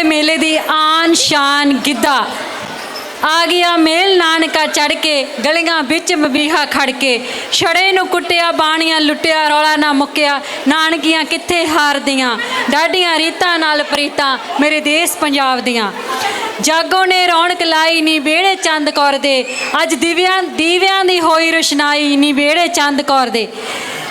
ਦੇ ਮੇਲੇ ਦੀ ਆਨ ਸ਼ਾਨ ਗਿੱਧਾ। ਆ ਗਿਆ ਮੇਲ ਨਾਨਕਾ ਚੜ ਕੇ, ਗਲੀਆਂ ਵਿੱਚ ਮਬੀਹਾ ਖੜ ਕੇ। ਛੜੇ ਨੂੰ ਕੁੱਟਿਆ, ਬਾਣੀਆਂ ਲੁੱਟਿਆ, ਰੌਲਾ ਨਾ ਮੁੱਕਿਆ। ਨਾਨਕੀਆਂ ਕਿੱਥੇ ਹਾਰਦੀਆਂ? ਡਾਢੀਆਂ ਰੀਤਾਂ ਨਾਲ ਪ੍ਰੀਤਾਂ ਮੇਰੇ ਦੇਸ਼ ਪੰਜਾਬ ਦੀਆਂ। ਜਾਗੋ ਨੇ ਰੌਣਕ ਲਾਈ, ਨੀ ਵਿਹੜੇ ਚੰਦ ਕੌਰ ਦੇ। ਅੱਜ ਦਿਵਿਆਂ ਦੀਵਿਆਂ ਦੀ ਹੋਈ ਰੁਸ਼ਨਾਈ, ਨੀ ਵਿਹੜੇ ਚੰਦ ਕੌਰ ਦੇ।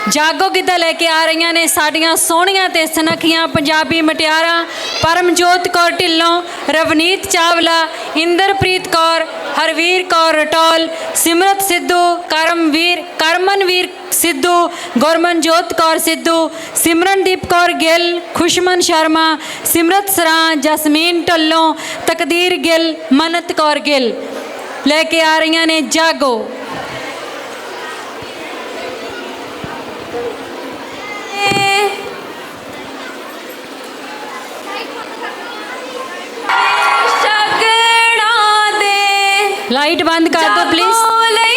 ਜਾਗੋ ਗਿੱਧਾ ਲੈ ਕੇ ਆ ਰਹੀਆਂ ਨੇ? ਸਾਡੀਆਂ ਸੋਹਣੀਆਂ ਤੇ ਸੁਨੱਖੀਆਂ ਪੰਜਾਬੀ ਮਟਿਆਰਾਂ, ਪਰਮਜੋਤ ਕੌਰ ਢਿੱਲੋਂ, ਰਵਨੀਤ ਚਾਵਲਾ, ਇੰਦਰਪ੍ਰੀਤ ਕੌਰ, ਹਰਵੀਰ ਕੌਰ ਰਟੌਲ, ਸਿਮਰਤ ਸਿੱਧੂ, ਕਰਮਵੀਰ, ਕਰਮਨਵੀਰ ਸਿੱਧੂ, ਗੁਰਮਨਜੋਤ ਕੌਰ ਸਿੱਧੂ, ਸਿਮਰਨਦੀਪ ਕੌਰ ਗਿੱਲ, ਖੁਸ਼ਮਨ ਸ਼ਰਮਾ, ਸਿਮਰਤ ਸਰਾਂ, ਜਸਮੀਨ ਢੱਲੋਂ, ਤਕਦੀਰ ਗਿੱਲ, ਮਨਤ ਕੌਰ ਗਿੱਲ। ਲੈ ਕੇ ਆ ਰਹੀਆਂ ਨੇ ਜਾਗੋ। ਦੇ ਲਾਈਟ ਬੰਦ ਕਰ ਦਿਓ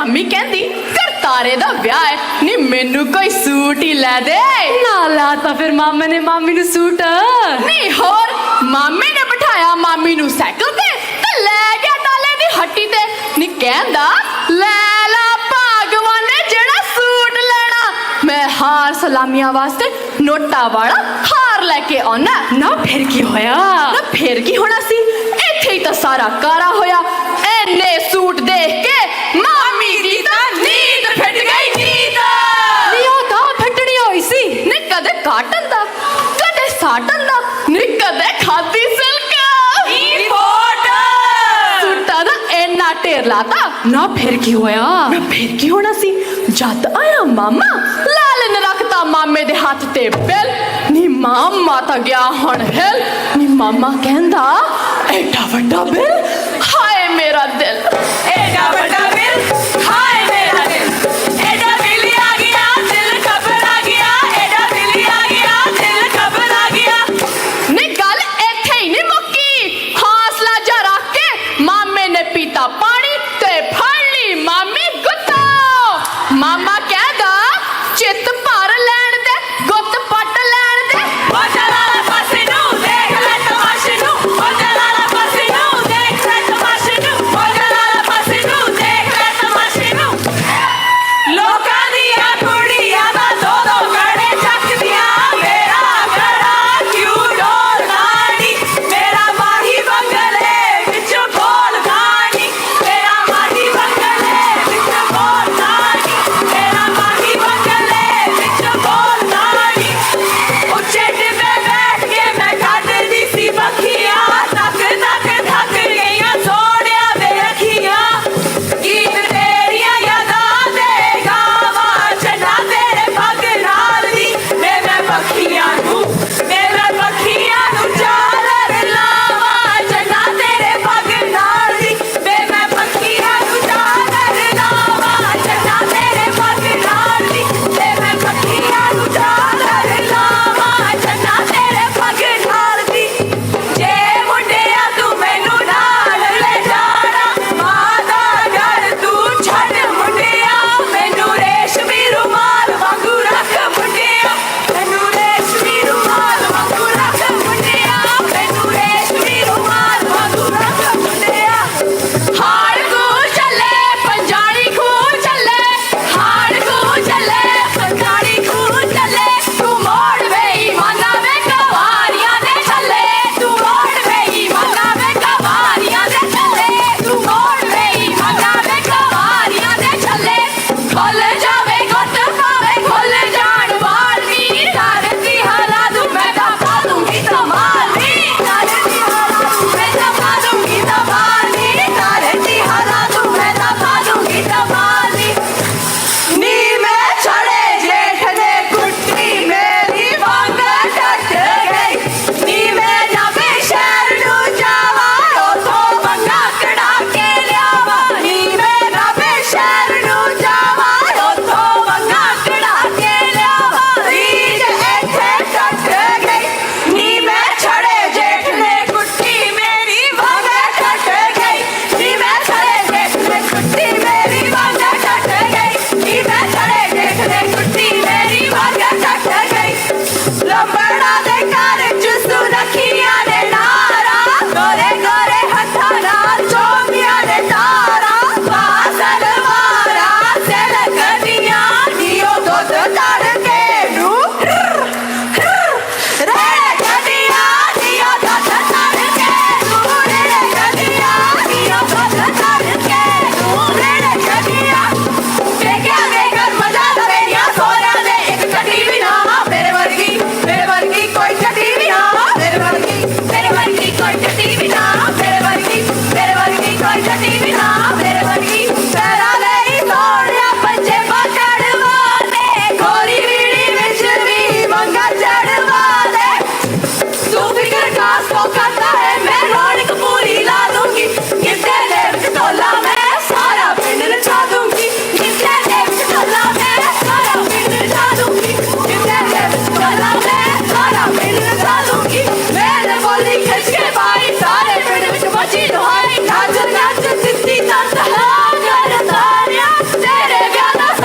ਮਾਮੀ ਕਹਿੰਦੀ ਕਰਤਾਰੇ ਦਾ ਵਿਆਹ ਹੈ। ਨਹੀਂ ਮੈਨੂੰ ਕੋਈ ਸੂਟ ਹੀ ਲੈ ਦੇ। ਨਾ ਲਾ ਤਾਂ ਫਿਰ ਮਾਮੇ ਨੇ ਮਾਮੀ ਨੂੰ ਸੂਟ। ਨਹੀਂ ਹੋਰ ਮਾਮੇ ਨੇ ਬਿਠਾਇਆ ਮਾਮੀ ਨੂੰ ਸਾਈਕਲ ਤੇ ਤੇ ਲੈ ਗਿਆ ਟਾਲੇ ਦੀ ਹੱਟੀ ਤੇ। ਨਹੀਂ ਕਹਿੰਦਾ ਲੈ ਲਾ ਭਾਗਵਾਨ ਨੇ ਜਿਹੜਾ ਸੂਟ ਲੈਣਾ। ਮੈਂ ਹਾਰ ਸਲਾਮੀਆਂ ਵਾਸਤੇ ਨੋਟਾ ਵਾਲਾ ਹਾਰ ਲੈ ਕੇ ਆਉਣਾ ਨਾ ਫਿਰ ਕੀ ਹੋਇਆ? ਨਾ ਫਿਰ ਕੀ ਹੋਣਾ ਸੀ? ਇੱਥੇ ਹੀ ਤਾਂ ਸਾਰਾ ਕਾਰਾ ਹੋਇਆ। ਐਨੇ ਸੂਟ ਦੇਖ ਕੇ ਕਾਟਨ ਦਾ ਨੀ ਕਦੇ ਖਾਦੀ ਸਿਲਕ। ਰਿਪੋਰਟ ਦਾ ਇੰਨਾ ਢੇਰ ਲਾਤਾ। ਨਾ ਫਿਰ ਕੀ ਹੋਇਆ ਨਾ ਫਿਰ ਕੀ ਹੋਣਾ ਸੀ? ਜਦ ਆਇਆ ਮਾਮਾ। ਲਾਲ ਨੇ ਰੱਖਤਾ ਮਾਮੇ ਦੇ ਹੱਥ ਤੇ ਬਿੱਲ। ਨੀ ਮਾਮਾ ਤਾਂ ਗਿਆ ਹੁਣ ਹਿਲ ਨੀ ਮਾਮਾ ਕਹਿੰਦਾ ਐਡਾ ਵੱਡਾ ਬਿੱਲ Jet the